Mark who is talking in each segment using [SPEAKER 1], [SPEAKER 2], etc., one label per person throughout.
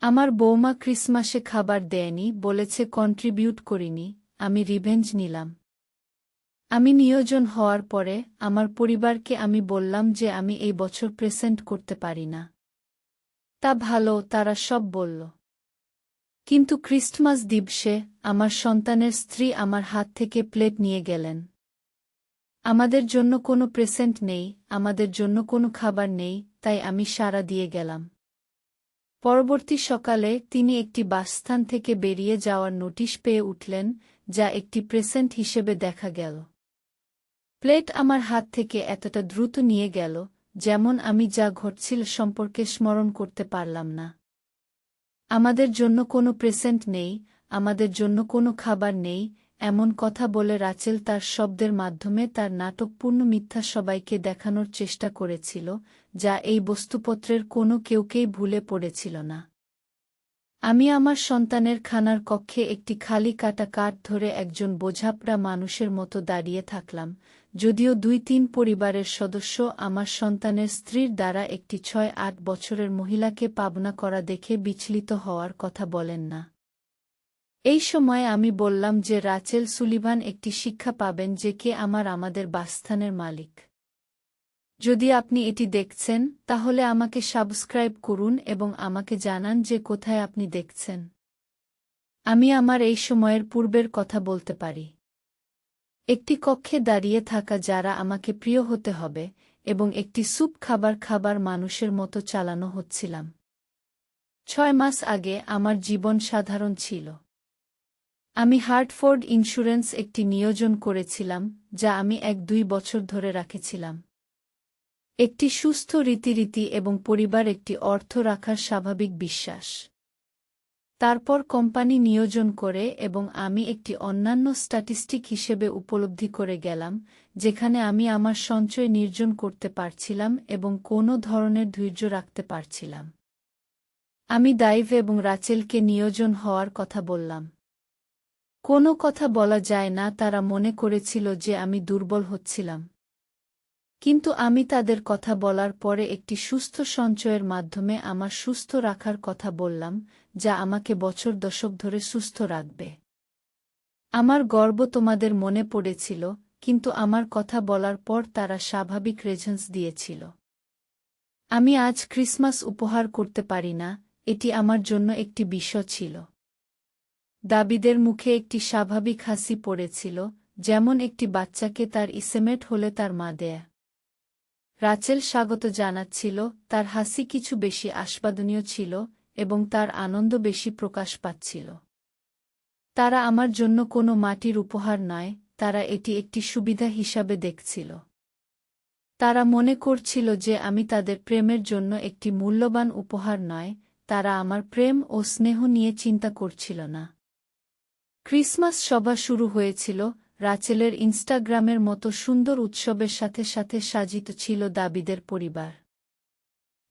[SPEAKER 1] আমার বৌমা ক্রিসমাসে খাবার দেয়নি, বলেছে কন্ট্রিবিউট করিনি, আমি রিভেঞ্জ নিলাম। আমি নিয়োজন হওয়ার পরে আমার পরিবারকে আমি বললাম যে আমি এই বছর প্রেসেন্ট করতে পারি না। তা ভালো, তারা সব বলল। কিন্তু ক্রিস্টমাস দিবসে আমার সন্তানের স্ত্রী আমার হাত থেকে প্লেট নিয়ে গেলেন। আমাদের জন্য কোনো প্রেসেন্ট নেই, আমাদের জন্য কোনো খাবার নেই, তাই আমি সাড়া দিয়ে গেলাম। পরবর্তী সকালে তিনি একটি বাসস্থান থেকে বেরিয়ে যাওয়ার নোটিশ পেয়ে উঠলেন, যা একটি প্রেসেন্ট হিসেবে দেখা গেল। প্লেট আমার হাত থেকে এতটা দ্রুত নিয়ে গেল, যেমন আমি যা ঘটছিল সম্পর্কে স্মরণ করতে পারলাম না। আমাদের জন্য কোনো প্রেসেন্ট নেই, আমাদের জন্য কোনো খাবার নেই এমন কথা বলে রাচেল তার শব্দের মাধ্যমে তার নাটকপূর্ণ মিথ্যা সবাইকে দেখানোর চেষ্টা করেছিল, যা এই বস্তুপত্রের কোনো কেউকেই ভুলে পড়েছিল না। আমি আমার সন্তানের খানার কক্ষে একটি খালি কাটা কাঠ ধরে একজন বোঝাপড়া মানুষের মতো দাঁড়িয়ে থাকলাম, যদিও দুই তিন পরিবারের সদস্য আমার সন্তানের স্ত্রীর দ্বারা একটি ছয় আট বছরের মহিলাকে পাবনা করা দেখে বিচলিত হওয়ার কথা বলেন না। এই সময় আমি বললাম যে রাচেল সুলিভান একটি শিক্ষা পাবেন যে কে আমার আমাদের বাসস্থানের মালিক। যদি আপনি এটি দেখছেন, তাহলে আমাকে সাবস্ক্রাইব করুন এবং আমাকে জানান যে কোথায় আপনি দেখছেন। আমি আমার এই সময়ের পূর্বের কথা বলতে পারি। একটি কক্ষে দাঁড়িয়ে থাকা যারা আমাকে প্রিয় হতে হবে এবং একটি স্যুপ খাবার খাবার মানুষের মতো চালানো হচ্ছিলাম। ছয় মাস আগে আমার জীবন সাধারণ ছিল। আমি হার্টফোর্ড ইন্স্যুরেন্স একটি নিয়োজন করেছিলাম, যা আমি এক দুই বছর ধরে রাখেছিলাম। একটি সুস্থ রীতিরীতি এবং পরিবার একটি অর্থ রাখার স্বাভাবিক বিশ্বাস। তারপর কোম্পানি নিয়োজন করে এবং আমি একটি অন্যান্য স্ট্যাটিস্টিক হিসেবে উপলব্ধি করে গেলাম, যেখানে আমি আমার সঞ্চয় নির্জন করতে পারছিলাম এবং কোনো ধরনের ধৈর্য রাখতে পারছিলাম। আমি দাইভ এবং রাচেলকে নিয়োজন হওয়ার কথা বললাম। কোনো কথা বলা যায় না, তারা মনে করেছিল যে আমি দুর্বল হচ্ছিলাম। কিন্তু আমি তাদের কথা বলার পরে একটি সুস্থ সঞ্চয়ের মাধ্যমে আমার সুস্থ রাখার কথা বললাম, যা আমাকে বছর দশক ধরে সুস্থ রাখবে। আমার গর্ব তোমাদের মনে পড়েছিল, কিন্তু আমার কথা বলার পর তারা স্বাভাবিক রেজেন্স দিয়েছিল। আমি আজ ক্রিসমাস উপহার করতে পারি না, এটি আমার জন্য একটি বিষয় ছিল। দাবিদের মুখে একটি স্বাভাবিক হাসি পড়েছিল, যেমন একটি বাচ্চাকে তার ইসেমেট হলে তার মা দেয়া। রাচেল স্বাগত জানাচ্ছিল, তার হাসি কিছু বেশি আস্বাদনীয় ছিল এবং তার আনন্দ বেশি প্রকাশ পাচ্ছিল। তারা আমার জন্য কোনো মাটির উপহার নয়, তারা এটি একটি সুবিধা হিসাবে দেখছিল। তারা মনে করছিল যে আমি তাদের প্রেমের জন্য একটি মূল্যবান উপহার নয়, তারা আমার প্রেম ও স্নেহ নিয়ে চিন্তা করছিল না। ক্রিসমাস সভা শুরু হয়েছিল, রাচেলের ইনস্টাগ্রামের মতো সুন্দর উৎসবের সাথে সাথে সাজিত ছিল দাবিদের পরিবার।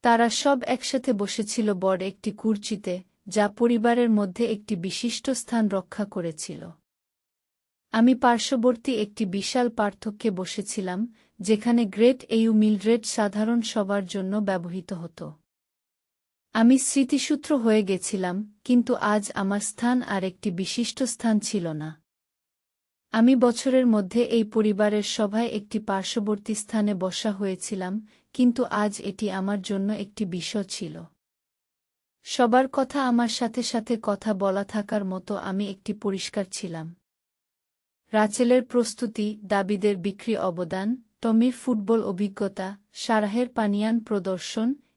[SPEAKER 1] তারা সব একসাথে বসেছিল বড় একটি কুর্চিতে, যা পরিবারের মধ্যে একটি বিশিষ্ট স্থান রক্ষা করেছিল। আমি পার্শ্ববর্তী একটি বিশাল পার্থক্যে বসেছিলাম, যেখানে গ্রেট এইউ মিলড্রেড সাধারণ সবার জন্য ব্যবহৃত হতো। আমি স্মৃতিসূত্র হয়ে গেছিলাম, কিন্তু আজ আমার স্থান আর একটি বিশিষ্ট স্থান ছিল না। আমি বছরের মধ্যে এই পরিবারের সভায় একটি পার্শ্ববর্তী স্থানে বসা হয়েছিলাম, কিন্তু আজ এটি আমার জন্য একটি বিষয় ছিল। সবার কথা আমার সাথে সাথে কথা বলা থাকার মতো আমি একটি পরিষ্কার ছিলাম। রাচেলের প্রস্তুতি, দাবিদের বিক্রি অবদান, টমির ফুটবল অভিজ্ঞতা, সারাহের পানিয়ান প্রদর্শন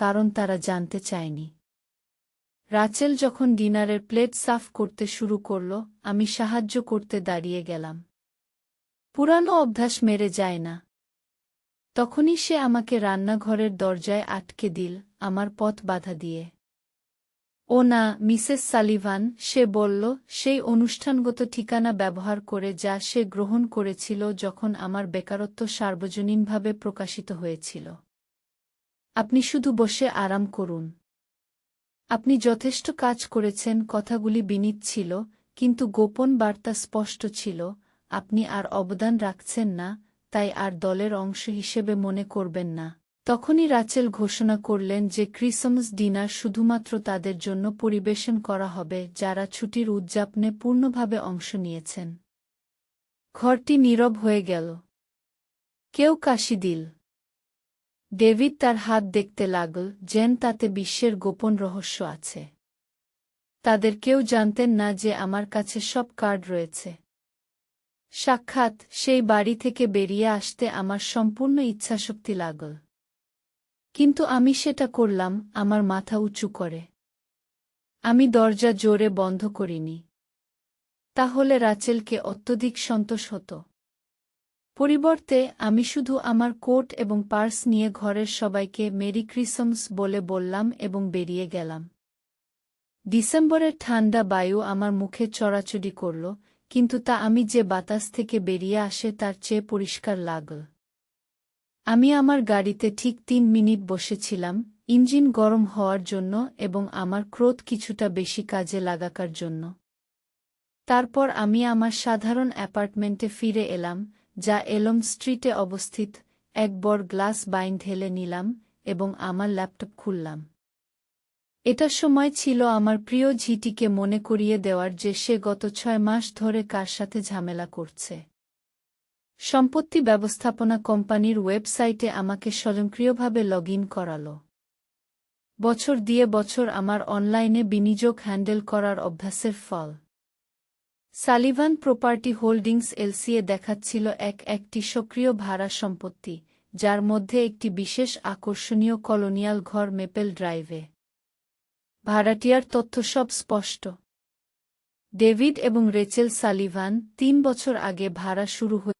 [SPEAKER 1] কারণ তারা জানতে চায়নি। রাচেল যখন ডিনারের প্লেট সাফ করতে শুরু করল, আমি সাহায্য করতে দাঁড়িয়ে গেলাম। পুরানো অভ্যাস মেরে যায় না। তখনই সে আমাকে রান্নাঘরের দরজায় আটকে দিল, আমার পথ বাধা দিয়ে। ও না, মিসেস সালিভান, সে বলল, সেই অনুষ্ঠানগত ঠিকানা ব্যবহার করে যা সে গ্রহণ করেছিল যখন আমার বেকারত্ব সার্বজনীনভাবে প্রকাশিত হয়েছিল। আপনি শুধু বসে আরাম করুন। আপনি যথেষ্ট কাজ করেছেন, কথাগুলি বিনীত ছিল, কিন্তু গোপন বার্তা স্পষ্ট ছিল, আপনি আর অবদান রাখছেন না, তাই আর দলের অংশ হিসেবে মনে করবেন না। তখনই রাচেল ঘোষণা করলেন যে ক্রিসমাস ডিনার শুধুমাত্র তাদের জন্য পরিবেশন করা হবে, যারা ছুটির উদযাপনে পূর্ণভাবে অংশ নিয়েছেন। ঘরটি নীরব হয়ে গেল। কেউ কাশি দিল। ডেভিড তার হাত দেখতে লাগল, যেন তাতে বিশ্বের গোপন রহস্য আছে। তাদের কেউ জানতেন না যে আমার কাছে সব কার্ড রয়েছে। সাক্ষাৎ, সেই বাড়ি থেকে বেরিয়ে আসতে আমার সম্পূর্ণ ইচ্ছাশক্তি লাগল। কিন্তু আমি সেটা করলাম, আমার মাথা উঁচু করে। আমি দরজা জোরে বন্ধ করিনি। তাহলে রাচেলকে অত্যধিক সন্তোষ হতো। পরিবর্তে, আমি শুধু আমার কোট এবং পার্স নিয়ে ঘরের সবাইকে মেরি ক্রিসমস বলে বললাম এবং বেরিয়ে গেলাম। ডিসেম্বরের ঠান্ডা বায়ু আমার মুখে চড়াচড়ি করল, কিন্তু তা আমি যে বাতাস থেকে বেরিয়ে আসে তার চেয়ে পরিষ্কার লাগল। আমি আমার গাড়িতে ঠিক তিন মিনিট বসেছিলাম, ইঞ্জিন গরম হওয়ার জন্য এবং আমার ক্রোধ কিছুটা বেশি কাজে লাগাকার জন্য। তারপর আমি আমার সাধারণ অ্যাপার্টমেন্টে ফিরে এলাম যা এলম স্ট্রিটে অবস্থিত এক বড় গ্লাস বাইন ঢেলে নিলাম এবং আমার ল্যাপটপ খুললাম। এটা সময় ছিল আমার প্রিয় ঝিটিকে মনে করিয়ে দেওয়ার যে সে গত ছয় মাস ধরে কার সাথে ঝামেলা করছে। সম্পত্তি ব্যবস্থাপনা কোম্পানির ওয়েবসাইটে আমাকে স্বয়ংক্রিয়ভাবে লগ ইন করাল। বছর দিয়ে বছর আমার অনলাইনে বিনিয়োগ হ্যান্ডেল করার অভ্যাসের ফল। সালিভান প্রপার্টি হোল্ডিংস এলসিএ দেখাচ্ছিল এক একটি সক্রিয় ভাড়া সম্পত্তি, যার মধ্যে একটি বিশেষ আকর্ষণীয় কলোনিয়াল ঘর মেপেল ড্রাইভে। ভাড়াটিয়ার তথ্য সব স্পষ্ট। ডেভিড এবং রেচেল সালিভান তিন বছর আগে ভাড়া শুরু হয়ে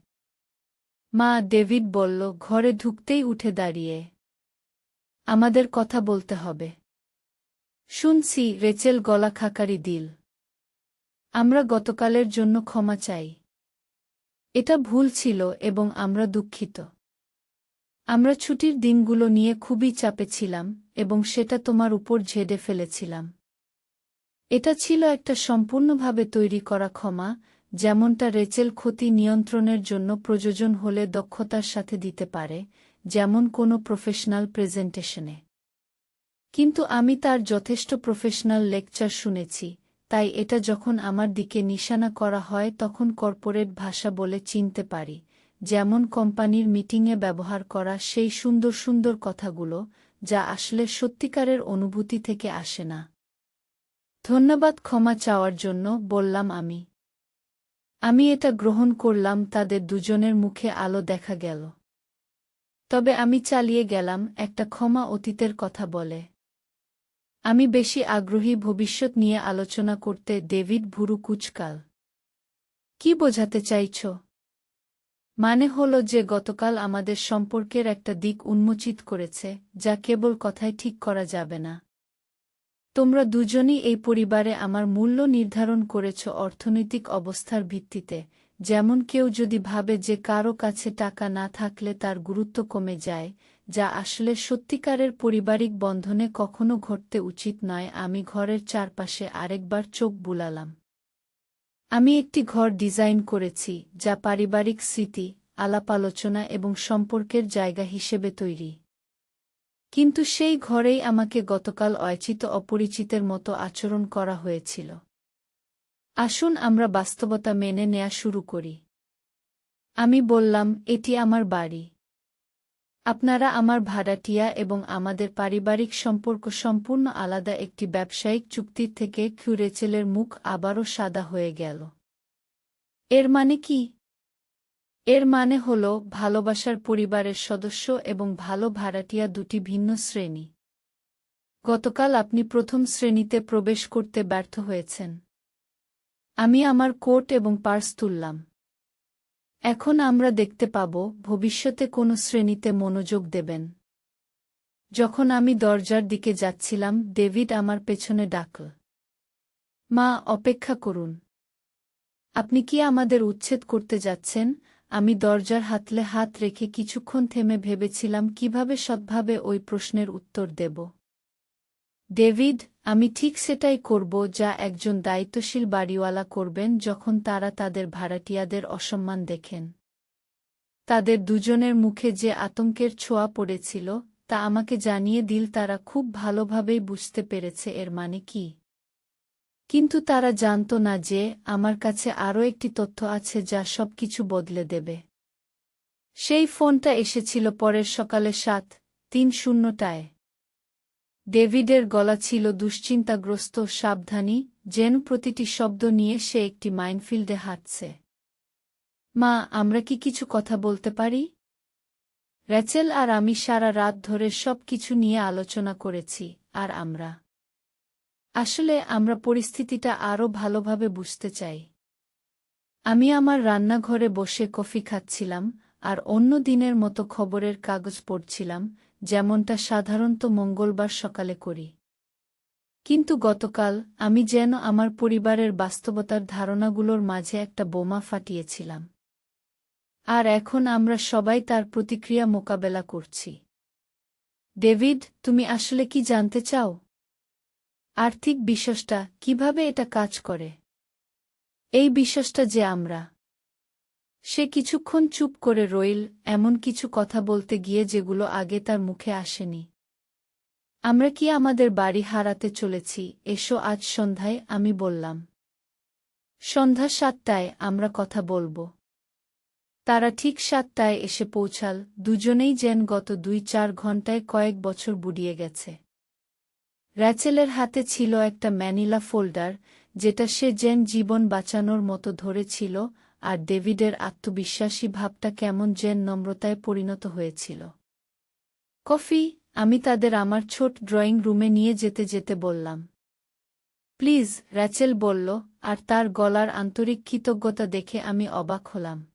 [SPEAKER 1] মা ডেভিড বলল, ঘরে ঢুকতেই উঠে দাঁড়িয়ে আমাদের কথা বলতে হবে। শুনছি রেচেল গলা খাকারি দিল। আমরা গতকালের জন্য ক্ষমা চাই। এটা ভুল ছিল এবং আমরা দুঃখিত। আমরা ছুটির দিনগুলো নিয়ে খুবই চাপে ছিলাম এবং সেটা তোমার উপর ঝেড়ে ফেলেছিলাম। এটা ছিল একটা সম্পূর্ণভাবে তৈরি করা ক্ষমা যেমনটা রেচেল ক্ষতি নিয়ন্ত্রণের জন্য প্রয়োজন হলে দক্ষতার সাথে দিতে পারে, যেমন কোনো প্রফেশনাল প্রেজেন্টেশনে। কিন্তু আমি তার যথেষ্ট প্রফেশনাল লেকচার শুনেছি, তাই এটা যখন আমার দিকে নিশানা করা হয় তখন কর্পোরেট ভাষা বলে চিনতে পারি, যেমন কোম্পানির মিটিংয়ে ব্যবহার করা সেই সুন্দর সুন্দর কথাগুলো, যা আসলে সত্যিকারের অনুভূতি থেকে আসে না। ধন্যবাদ ক্ষমা চাওয়ার জন্য, বললাম আমি। আমি এটা গ্রহণ করলাম, তাদের দুজনের মুখে আলো দেখা গেল। তবে আমি চালিয়ে গেলাম, একটা ক্ষমা অতীতের কথা বলে। আমি বেশি আগ্রহী ভবিষ্যৎ নিয়ে আলোচনা করতে, ডেভিড ভুরু কুচকাল। কি বোঝাতে চাইছ? মানে হল যে গতকাল আমাদের সম্পর্কের একটা দিক উন্মোচিত করেছে, যা কেবল কথায় ঠিক করা যাবে না। তোমরা দুজনই এই পরিবারে আমার মূল্য নির্ধারণ করেছ অর্থনৈতিক অবস্থার ভিত্তিতে, যেমন কেউ যদি ভাবে যে কারও কাছে টাকা না থাকলে তার গুরুত্ব কমে যায়, যা আসলে সত্যিকারের পারিবারিক বন্ধনে কখনো ঘটতে উচিত নয়। আমি ঘরের চারপাশে আরেকবার চোখ বুলালাম। আমি একটি ঘর ডিজাইন করেছি, যা পারিবারিক স্মৃতি, আলাপ আলোচনা এবং সম্পর্কের জায়গা হিসেবে তৈরি। কিন্তু সেই ঘরেই আমাকে গতকাল অয়চিত অপরিচিতের মতো আচরণ করা হয়েছিল। আসুন আমরা বাস্তবতা মেনে নেয়া শুরু করি। আমি বললাম, এটি আমার বাড়ি। আপনারা আমার ভাড়াটিয়া এবং আমাদের পারিবারিক সম্পর্ক সম্পূর্ণ আলাদা একটি ব্যবসায়িক চুক্তির থেকে কিউরেচেলের মুখ আবারও সাদা হয়ে গেল। এর মানে কি? এর মানে হল ভালোবাসার পরিবারের সদস্য এবং ভালো ভাড়াটিয়া দুটি ভিন্ন শ্রেণি। গতকাল আপনি প্রথম শ্রেণীতে প্রবেশ করতে ব্যর্থ হয়েছেন। আমি আমার কোট এবং পার্স তুললাম। এখন আমরা দেখতে পাব ভবিষ্যতে কোনো শ্রেণীতে মনোযোগ দেবেন। যখন আমি দরজার দিকে যাচ্ছিলাম, ডেভিড আমার পেছনে ডাকল। মা, অপেক্ষা করুন। আপনি কি আমাদের উচ্ছেদ করতে যাচ্ছেন? আমি দরজার হাতলে হাত রেখে কিছুক্ষণ থেমে ভেবেছিলাম, কীভাবে সৎভাবে ওই প্রশ্নের উত্তর দেব। ডেভিড, আমি ঠিক সেটাই করব যা একজন দায়িত্বশীল বাড়িওয়ালা করবেন যখন তারা তাদের ভাড়াটিয়াদের অসম্মান দেখেন। তাদের দুজনের মুখে যে আতঙ্কের ছোঁয়া পড়েছিল, তা আমাকে জানিয়ে দিল, তারা খুব ভালোভাবেই বুঝতে পেরেছে এর মানে কি। কিন্তু তারা জানত না যে আমার কাছে আরও একটি তথ্য আছে যা সব কিছু বদলে দেবে। সেই ফোনটা এসেছিল পরের সকালে সাত, তিন শূন্যটায়। ডেভিডের গলা ছিল দুশ্চিন্তাগ্রস্ত, সাবধানী, যেন প্রতিটি শব্দ নিয়ে সে একটি মাইনফিল্ডে হাঁটছে। মা, আমরা কি কিছু কথা বলতে পারি? র্যাচেল আর আমি সারা রাত ধরে সব কিছু নিয়ে আলোচনা করেছি, আর আমরা। আসলে আমরা পরিস্থিতিটা আরও ভালোভাবে বুঝতে চাই। আমি আমার রান্নাঘরে বসে কফি খাচ্ছিলাম আর অন্য দিনের মতো খবরের কাগজ পড়ছিলাম, যেমনটা সাধারণত মঙ্গলবার সকালে করি। কিন্তু গতকাল আমি যেন আমার পরিবারের বাস্তবতার ধারণাগুলোর মাঝে একটা বোমা ফাটিয়েছিলাম। আর এখন আমরা সবাই তার প্রতিক্রিয়া মোকাবেলা করছি। ডেভিড, তুমি আসলে কি জানতে চাও? আর্থিক বিশ্বাসটা কীভাবে এটা কাজ করে? এই বিশ্বাসটা যে আমরা। সে কিছুক্ষণ চুপ করে রইল, এমন কিছু কথা বলতে গিয়ে যেগুলো আগে তার মুখে আসেনি। আমরা কি আমাদের বাড়ি হারাতে চলেছি? এসো আজ সন্ধ্যায় আমি বললাম। সন্ধ্যা সাতটায় আমরা কথা বলব। তারা ঠিক সাতটায় এসে পৌঁছাল। দুজনেই যেন গত দুই চার ঘন্টায় কয়েক বছর বুড়িয়ে গেছে। র্যাচেলের হাতে ছিল একটা ম্যানিলা ফোল্ডার, যেটা সে যেন জীবন বাঁচানোর মতো ধরেছিল, আর ডেভিডের আত্মবিশ্বাসী ভাবটা কেমন যেন নম্রতায় পরিণত হয়েছিল। কফি, আমি তাদের আমার ছোট ড্রয়িং রুমে নিয়ে যেতে যেতে বললাম। প্লিজ, র্যাচেল বলল, আর তার গলার আন্তরিক কৃতজ্ঞতা দেখে আমি অবাক হলাম।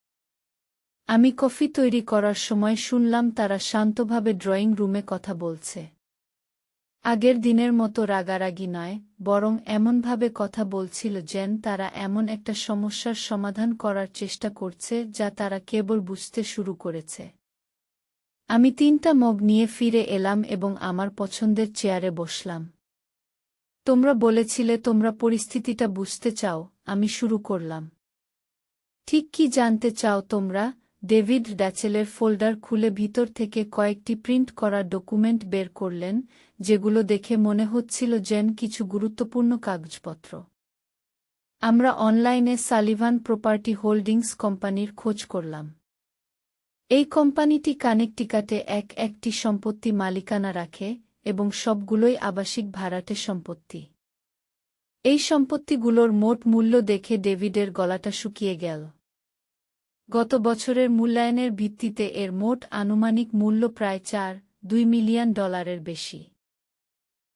[SPEAKER 1] আমি কফি তৈরি করার সময় শুনলাম তারা শান্তভাবে ড্রয়িং রুমে কথা বলছে। আগের দিনের মতো রাগারাগি নয়, বরং এমনভাবে কথা বলছিল যেন তারা এমন একটা সমস্যার সমাধান করার চেষ্টা করছে যা তারা কেবল বুঝতে শুরু করেছে। আমি তিনটা মগ নিয়ে ফিরে এলাম এবং আমার পছন্দের চেয়ারে বসলাম। তোমরা বলেছিলে তোমরা পরিস্থিতিটা বুঝতে চাও, আমি শুরু করলাম। ঠিক কি জানতে চাও তোমরা? ডেভিড ড্যাচেলের ফোল্ডার খুলে ভিতর থেকে কয়েকটি প্রিন্ট করা ডকুমেন্ট বের করলেন, যেগুলো দেখে মনে হচ্ছিল যেন কিছু গুরুত্বপূর্ণ কাগজপত্র। আমরা অনলাইনে সালিভান প্রপার্টি হোল্ডিংস কোম্পানির খোঁজ করলাম। এই কোম্পানিটি কানেকটিকাটে এক একটি সম্পত্তি মালিকানা রাখে এবং সবগুলোই আবাসিক ভাড়াটে সম্পত্তি। এই সম্পত্তিগুলোর মোট মূল্য দেখে ডেভিডের গলাটা শুকিয়ে গেল। গত বছরের মূল্যায়নের ভিত্তিতে এর মোট আনুমানিক মূল্য প্রায় চার, দুই মিলিয়ন ডলারের বেশি।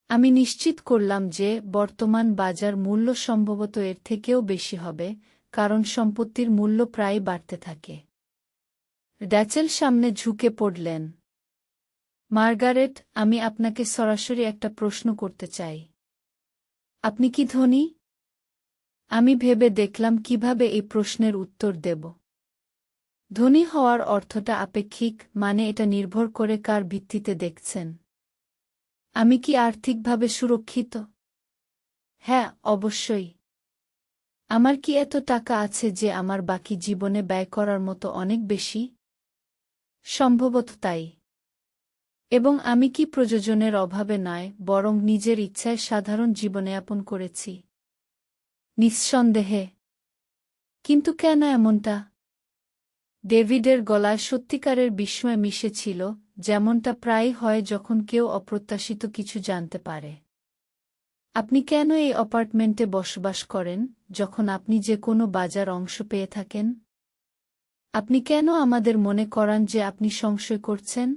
[SPEAKER 1] আমি নিশ্চিত করলাম যে বর্তমান বাজার মূল্য সম্ভবত এর থেকেও বেশি হবে, কারণ সম্পত্তির মূল্য প্রায় বাড়তে থাকে। ড্যাচেল সামনে ঝুঁকে পড়লেন। মার্গারেট, আমি আপনাকে সরাসরি একটা প্রশ্ন করতে চাই। আপনি কি ধনী? আমি ভেবে দেখলাম কীভাবে এই প্রশ্নের উত্তর দেব। ধনী হওয়ার অর্থটা আপেক্ষিক মানে এটা নির্ভর করে কার ভিত্তিতে দেখছেন। আমি কি আর্থিকভাবে সুরক্ষিত? হ্যাঁ অবশ্যই। আমার কি এত টাকা আছে যে আমার বাকি জীবনে ব্যয় করার মতো অনেক বেশি? সম্ভবত তাই। এবং আমি কি প্রযোজনের অভাবে নয়, বরং নিজের ইচ্ছায় সাধারণ জীবনযাপন করেছি। নিঃসন্দেহে। কিন্তু কেন এমনটা? ডেভিডের গলায় সত্যিকারের বিস্ময় মিশেছিল, যেমনটা প্রায় হয় যখন কেউ অপ্রত্যাশিত কিছু জানতে পারে। আপনি কেন এই অ্যাপার্টমেন্টে বসবাস করেন, যখন আপনি যে কোনো বাজার অংশ পেয়ে থাকেন? আপনি কেন আমাদের মনে করান যে আপনি সংশয় করছেন?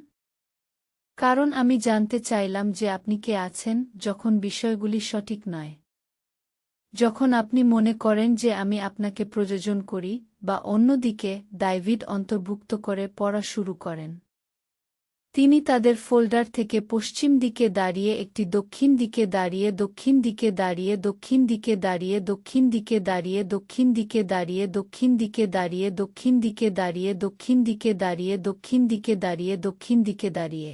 [SPEAKER 1] কারণ আমি জানতে চাইলাম যে আপনি কে আছেন, যখন বিষয়গুলি সঠিক নয়। যখন আপনি মনে করেন যে আমি আপনাকে প্রযোজন করি বা অন্যদিকে ডাইভিড অন্তর্ভুক্ত করে পড়া শুরু করেন তিনি তাদের ফোল্ডার থেকে পশ্চিম দিকে দাঁড়িয়ে একটি দক্ষিণ দিকে দাঁড়িয়ে দক্ষিণ দিকে দাঁড়িয়ে দক্ষিণ দিকে দাঁড়িয়ে দক্ষিণ দিকে দাঁড়িয়ে দক্ষিণ দিকে দাঁড়িয়ে দক্ষিণ দিকে দাঁড়িয়ে দক্ষিণ দিকে দাঁড়িয়ে দক্ষিণ দিকে দাঁড়িয়ে দক্ষিণ দিকে দাঁড়িয়ে দক্ষিণ দিকে দাঁড়িয়ে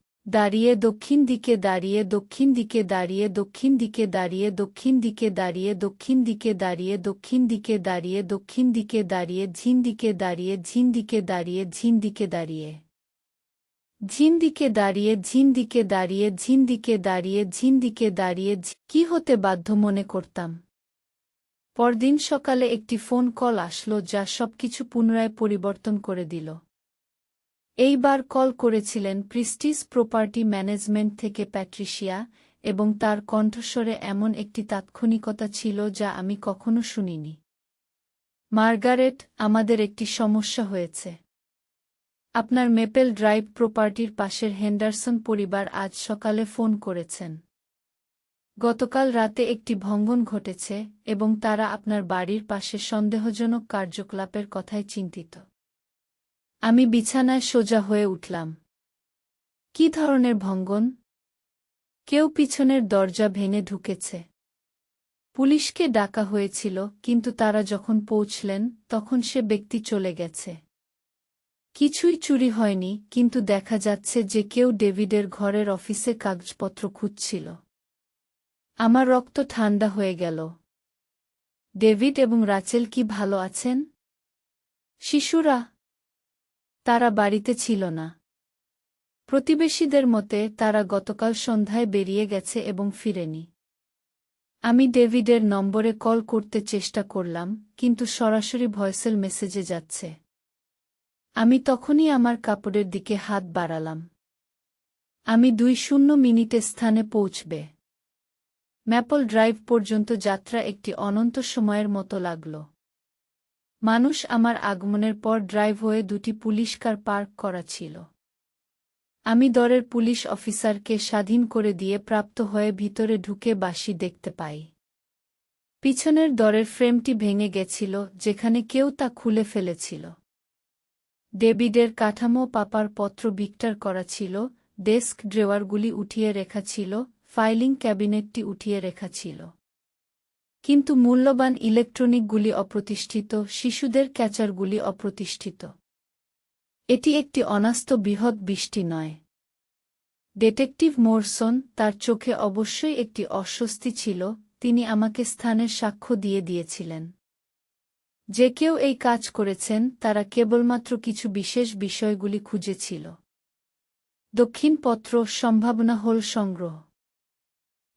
[SPEAKER 1] দাঁড়িয়ে দক্ষিণ দিকে দাঁড়িয়ে দক্ষিণ দিকে দাঁড়িয়ে দক্ষিণ দিকে দাঁড়িয়ে দক্ষিণ দিকে দাঁড়িয়ে দক্ষিণ দিকে দাঁড়িয়ে দক্ষিণ দিকে দাঁড়িয়ে দক্ষিণ দিকে দাঁড়িয়ে ঝিন দিকে দাঁড়িয়ে ঝিন দিকে দাঁড়িয়ে ঝিন দিকে দাঁড়িয়ে ঝিন দিকে দাঁড়িয়ে ঝিন দিকে দাঁড়িয়ে ঝিন দিকে দাঁড়িয়ে ঝিন দিকে দাঁড়িয়ে কি হতে বাধ্য মনে করতাম পরদিন সকালে একটি ফোন কল আসলো যা সবকিছু পুনরায় পরিবর্তন করে দিল এইবার কল করেছিলেন প্রিস্টিস প্রপার্টি ম্যানেজমেন্ট থেকে প্যাট্রিশিয়া, এবং তার কণ্ঠস্বরে এমন একটি তাৎক্ষণিকতা ছিল যা আমি কখনো শুনিনি। মার্গারেট, আমাদের একটি সমস্যা হয়েছে। আপনার মেপেল ড্রাইভ প্রপার্টির পাশের হেন্ডারসন পরিবার আজ সকালে ফোন করেছেন। গতকাল রাতে একটি ভঙ্গন ঘটেছে, এবং তারা আপনার বাড়ির পাশে সন্দেহজনক কার্যকলাপের কথায় চিন্তিত। আমি বিছানায় সোজা হয়ে উঠলাম। কি ধরনের ভঙ্গন? কেউ পিছনের দরজা ভেঙে ঢুকেছে। পুলিশকে ডাকা হয়েছিল, কিন্তু তারা যখন পৌঁছলেন, তখন সে ব্যক্তি চলে গেছে। কিছুই চুরি হয়নি, কিন্তু দেখা যাচ্ছে যে কেউ ডেভিডের ঘরের অফিসে কাগজপত্র খুঁজছিল। আমার রক্ত ঠান্ডা হয়ে গেল। ডেভিড এবং রাচেল কি ভালো আছেন? শিশুরা তারা বাড়িতে ছিল না। প্রতিবেশীদের মতে তারা গতকাল সন্ধ্যায় বেরিয়ে গেছে এবং ফিরেনি। আমি ডেভিডের নম্বরে কল করতে চেষ্টা করলাম, কিন্তু সরাসরি ভয়েসেল মেসেজে যাচ্ছে। আমি তখনই আমার কাপড়ের দিকে হাত বাড়ালাম। আমি দুই শূন্য মিনিটে স্থানে পৌঁছবে। ম্যাপল ড্রাইভ পর্যন্ত যাত্রা একটি অনন্ত সময়ের মতো লাগল। মানুষ আমার আগমনের পর ড্রাইভ হয়ে দুটি পুলিশ কার পার্ক করা ছিল। আমি দরের পুলিশ অফিসারকে স্বাধীন করে দিয়ে প্রাপ্ত হয়ে ভিতরে ঢুকে বাসি দেখতে পাই। পিছনের দরের ফ্রেমটি ভেঙে গেছিল, যেখানে কেউ তা খুলে ফেলেছিল। ডেভিডের কাঠামো পাপার পত্র বিক্টার করা ছিল, ডেস্ক ড্রেওয়ারগুলি উঠিয়ে রেখা ছিল, ফাইলিং ক্যাবিনেটটি উঠিয়ে রেখা ছিল। কিন্তু মূল্যবান ইলেকট্রনিকগুলি অপ্রতিষ্ঠিত, শিশুদের ক্যাচারগুলি অপ্রতিষ্ঠিত। এটি একটি অনাস্ত বৃহৎ বৃষ্টি নয়। ডিটেকটিভ মোরসন তার চোখে অবশ্যই একটি অস্বস্তি ছিল, তিনি আমাকে স্থানের সাক্ষ্য দিয়ে দিয়েছিলেন। যে কেউ এই কাজ করেছেন, তারা কেবলমাত্র কিছু বিশেষ বিষয়গুলি খুঁজেছিল। দক্ষিণপত্র সম্ভাবনা হল সংগ্রহ।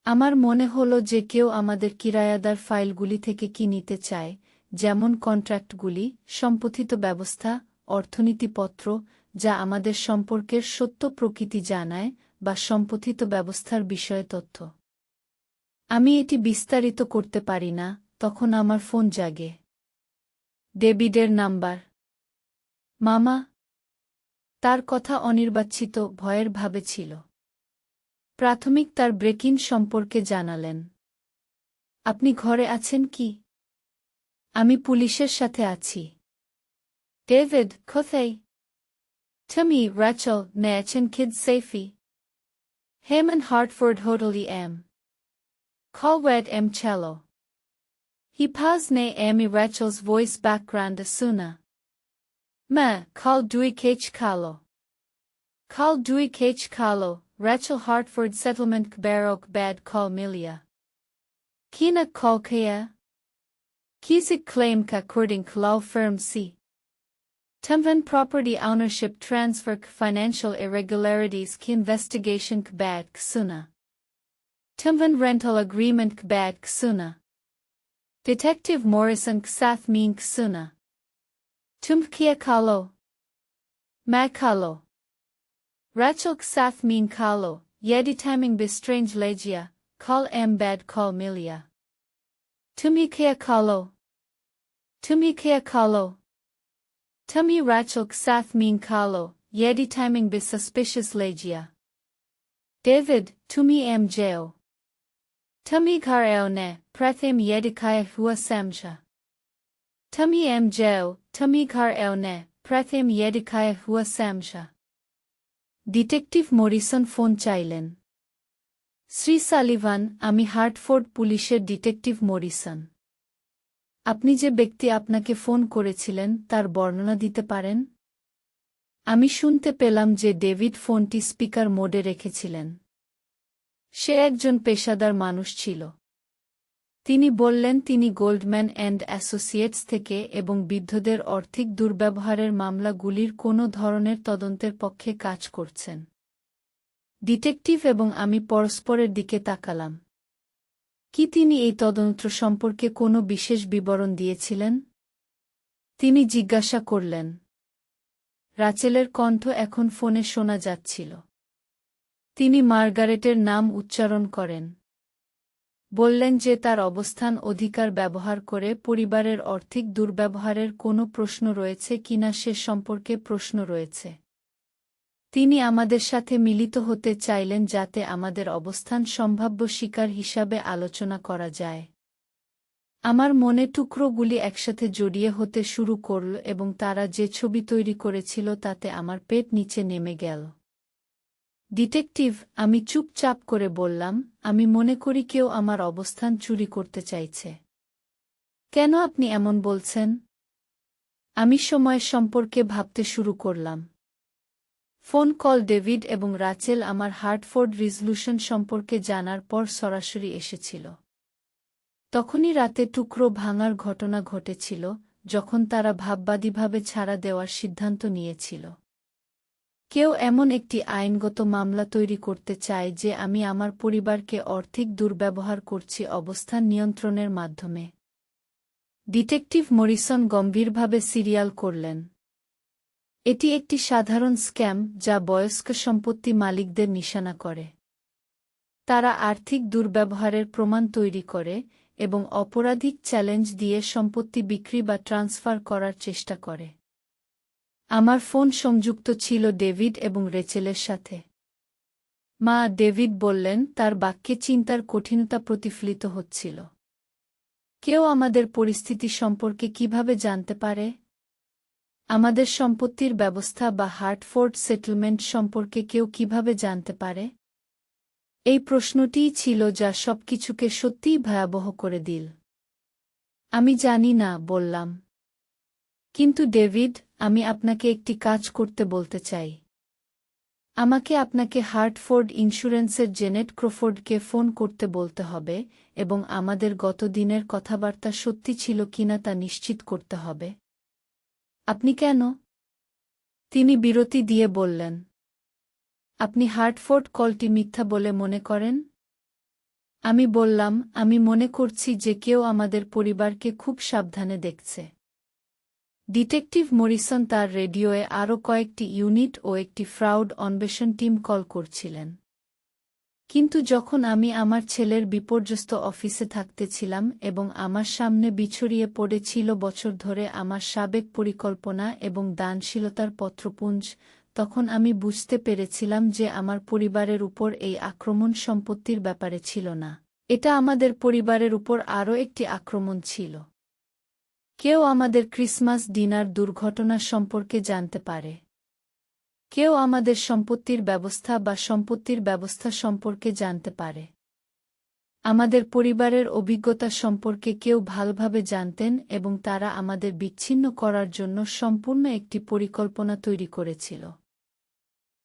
[SPEAKER 1] আমার মনে হল যে কেউ আমাদের কিরায়াদার ফাইলগুলি থেকে কি নিতে চায়, যেমন কন্ট্রাক্টগুলি, সম্পথিত ব্যবস্থা, অর্থনীতিপত্র, যা আমাদের সম্পর্কের সত্য প্রকৃতি জানায়, বা সম্পথিত ব্যবস্থার বিষয়ে তথ্য। আমি এটি বিস্তারিত করতে পারি না, তখন আমার ফোন জাগে। ডেভিডের নাম্বার। মামা, তার কথা অনির্বাচিত ভয়ের ভাবে ছিল। প্রাথমিক তার ব্রেকিন সম্পর্কে জানালেন। আপনি ঘরে আছেন কি? আমি পুলিশের সাথে আছি। ডেভিড খোসাই থমি রাচল নেয়াছেন খিদ সেফি হেম অ্যান্ড হার্টফোর্ড হোটলি এম খেড এম ছেল হি ফাজ নে এম ই রাচলস ভয়েস ব্যাকগ্রাউন্ড সুনা ম্যা খাল দুই খেচ খালো Call dui kalo, Rachel Hartford Settlement Kbarok Bad Call Milia. Kina call kaya. Kisik claim ka kurding law firm C. Tumvan property ownership transfer k financial irregularities k investigation k bad ksuna. Tumvan rental agreement k bad ksuna. Detective Morrison k sath mean ksuna. Tumkia kalo. Makalo. Rachel Ksath min kalo, yeditaming bestrange legia, kol embad kol milia. Tumikea kalo. Tumi kea kalo. Tumi Rachel Ksath min kalo, yeditaming bis suspicious legia. David, tumi em jeo. Tumi kareone, prathim yedikaya hua samja. Tumi em jeo, tumi kareone, prathim yedikaya hua samja. Detective Morrison phone চাইলেন। Shri Sullivan, আমি Hartford পুলিশের detective Morrison. আপনি যে ব্যক্তি আপনাকে phone করেছিলেন, তার বর্ণনা দিতে পারেন? আমি শুনতে পেলাম যে ডেভিড ফোনটি স্পিকার মোডে রেখেছিলেন। সে একজন পেশাদার মানুষ ছিল। তিনি বললেন, তিনি গোল্ডম্যান অ্যান্ড অ্যাসোসিয়েটস থেকে এবং বৃদ্ধদের অর্থিক দুর্ব্যবহারের মামলাগুলির কোনো ধরনের তদন্তের পক্ষে কাজ করছেন। ডিটেকটিভ এবং আমি পরস্পরের দিকে তাকালাম। কি তিনি এই তদন্ত সম্পর্কে কোনো বিশেষ বিবরণ দিয়েছিলেন? তিনি জিজ্ঞাসা করলেন, রাচেলের কণ্ঠ এখন ফোনে শোনা যাচ্ছিল। তিনি মার্গারেটের নাম উচ্চারণ করেন। বললেন যে তার অবস্থান অধিকার ব্যবহার করে পরিবারের আর্থিক দুর্ব্যবহারের কোনো প্রশ্ন রয়েছে কিনা সে সম্পর্কে প্রশ্ন রয়েছে। তিনি আমাদের সাথে মিলিত হতে চাইলেন যাতে আমাদের অবস্থান সম্ভাব্য শিকার হিসাবে আলোচনা করা যায়। আমার মনে টুকরোগুলি একসাথে জড়িয়ে হতে শুরু করল এবং তারা যে ছবি তৈরি করেছিল তাতে আমার পেট নিচে নেমে গেল। ডিটেকটিভ, আমি চুপচাপ করে বললাম, আমি মনে করি কেউ আমার অবস্থান চুরি করতে চাইছে। কেন আপনি এমন বলছেন? আমি সময়ের সম্পর্কে ভাবতে শুরু করলাম। ফোন কল ডেভিড এবং রাচেল আমার হার্টফোর্ড রিজলিউশন সম্পর্কে জানার পর সরাসরি এসেছিল। তখনই রাতে টুকরো ভাঙার ঘটনা ঘটেছিল, যখন তারা ভাববাদীভাবে ছাড়া দেওয়ার সিদ্ধান্ত নিয়েছিল। কেউ এমন একটি আইনগত মামলা তৈরি করতে চায় যে আমি আমার পরিবারকে অর্থিক দুর্ব্যবহার করছি অবস্থান নিয়ন্ত্রণের মাধ্যমে। ডিটেকটিভ মরিসন গম্ভীরভাবে সিরিয়াল করলেন। এটি একটি সাধারণ স্ক্যাম যা বয়স্ক সম্পত্তি মালিকদের নিশানা করে। তারা আর্থিক দুর্ব্যবহারের প্রমাণ তৈরি করে এবং অপরাধিক চ্যালেঞ্জ দিয়ে সম্পত্তি বিক্রি বা ট্রান্সফার করার চেষ্টা করে। আমার ফোন সংযুক্ত ছিল ডেভিড এবং রেচেলের সাথে। মা ডেভিড বললেন, তার বাক্যে চিন্তার কঠিনতা প্রতিফলিত হচ্ছিল। কেউ আমাদের পরিস্থিতি সম্পর্কে কীভাবে জানতে পারে? আমাদের সম্পত্তির ব্যবস্থা বা হার্টফোর্ড সেটেলমেন্ট সম্পর্কে কেউ কীভাবে জানতে পারে? এই প্রশ্নটিই ছিল যা সবকিছুকে সত্যিই ভয়াবহ করে দিল। আমি জানি না, বললাম। কিন্তু ডেভিড, আমি আপনাকে একটি কাজ করতে বলতে চাই। আমাকে আপনাকে হার্টফোর্ড ইন্স্যুরেন্সের জেনেট ক্রোফোর্ডকে ফোন করতে বলতে হবে এবং আমাদের গত দিনের কথাবার্তা সত্যি ছিল কিনা তা নিশ্চিত করতে হবে। আপনি কেন? তিনি বিরতি দিয়ে বললেন। আপনি হার্টফোর্ড কলটি মিথ্যা বলে মনে করেন? আমি বললাম, আমি মনে করছি যে কেউ আমাদের পরিবারকে খুব সাবধানে দেখছে। ডিটেকটিভ মরিসন তার রেডিওয়ে আরও কয়েকটি ইউনিট ও একটি ফ্রাউড অন্বেষণ টিম কল করছিলেন। কিন্তু যখন আমি আমার ছেলের বিপর্যস্ত অফিসে থাকতেছিলাম এবং আমার সামনে বিছড়িয়ে পড়েছিল বছর ধরে আমার সাবেক পরিকল্পনা এবং দানশীলতার পত্রপুঞ্জ, তখন আমি বুঝতে পেরেছিলাম যে আমার পরিবারের উপর এই আক্রমণ সম্পত্তির ব্যাপারে ছিল না। এটা আমাদের পরিবারের উপর আরও একটি আক্রমণ ছিল। কেউ আমাদের ক্রিসমাস ডিনার দুর্ঘটনা সম্পর্কে জানতে পারে। কেউ আমাদের সম্পত্তির ব্যবস্থা বা সম্পত্তির ব্যবস্থা সম্পর্কে জানতে পারে। আমাদের পরিবারের অভিজ্ঞতা সম্পর্কে কেউ ভালভাবে জানতেন এবং তারা আমাদের বিচ্ছিন্ন করার জন্য সম্পূর্ণ একটি পরিকল্পনা তৈরি করেছিল।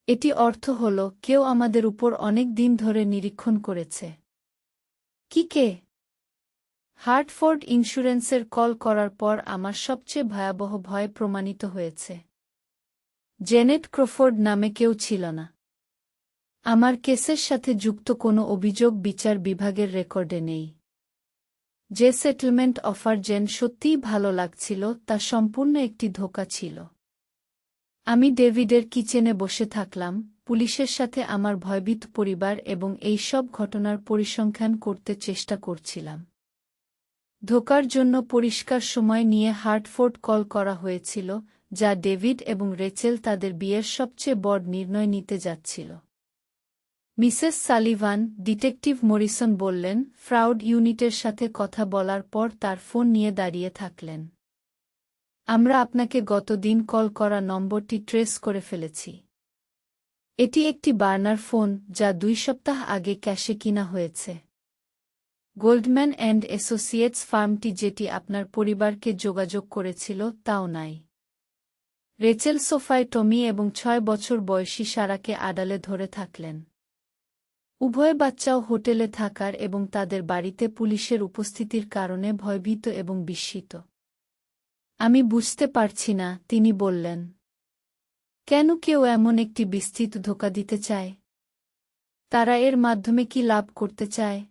[SPEAKER 1] এটি অর্থ হল, কেউ আমাদের উপর অনেক দিন ধরে নিরীক্ষণ করেছে। কি কে? হার্টফোর্ড ইন্স্যুরেন্সের কল করার পর আমার সবচেয়ে ভয়াবহ ভয় প্রমাণিত হয়েছে। জেনেট ক্রোফোর্ড নামে কেউ ছিল না। আমার কেসের সাথে যুক্ত কোনো অভিযোগ বিচার বিভাগের রেকর্ডে নেই। যে সেটেলমেন্ট অফার জেন সত্যিই ভালো লাগছিল তা সম্পূর্ণ একটি ধোকা ছিল। আমি ডেভিডের কিচেনে বসে থাকলাম, পুলিশের সাথে আমার ভয়ভীত পরিবার এবং এই সব ঘটনার পরিসংখ্যান করতে চেষ্টা করছিলাম। ধোকার জন্য পরিষ্কার সময় নিয়ে হার্টফোর্ড কল করা হয়েছিল, যা ডেভিড এবং রেচেল তাদের বিয়ের সবচেয়ে বড় নির্ণয় নিতে যাচ্ছিল। মিসেস সালিভান, ডিটেকটিভ মরিসন বললেন, ফ্রাউড ইউনিটের সাথে কথা বলার পর তার ফোন নিয়ে দাঁড়িয়ে থাকলেন। আমরা আপনাকে গতদিন কল করা নম্বরটি ট্রেস করে ফেলেছি। এটি একটি বার্নার ফোন, যা দুই সপ্তাহ আগে ক্যাশে কিনা হয়েছে। গোল্ডম্যান অ্যান্ড অ্যাসোসিয়েটস ফার্মটি যেটি আপনার পরিবারকে যোগাযোগ করেছিল, তাও নাই। রেচেল সোফায় টমি এবং ছয় বছর বয়সী সারাকে আড়ালে ধরে থাকলেন। উভয় বাচ্চাও হোটেলে থাকার এবং তাদের বাড়িতে পুলিশের উপস্থিতির কারণে ভয়ভীত এবং বিস্মিত। আমি বুঝতে পারছি না, তিনি বললেন। কেন কেউ এমন একটি বিস্তৃত ধোকা দিতে চায়? তারা এর মাধ্যমে কি লাভ করতে চায়?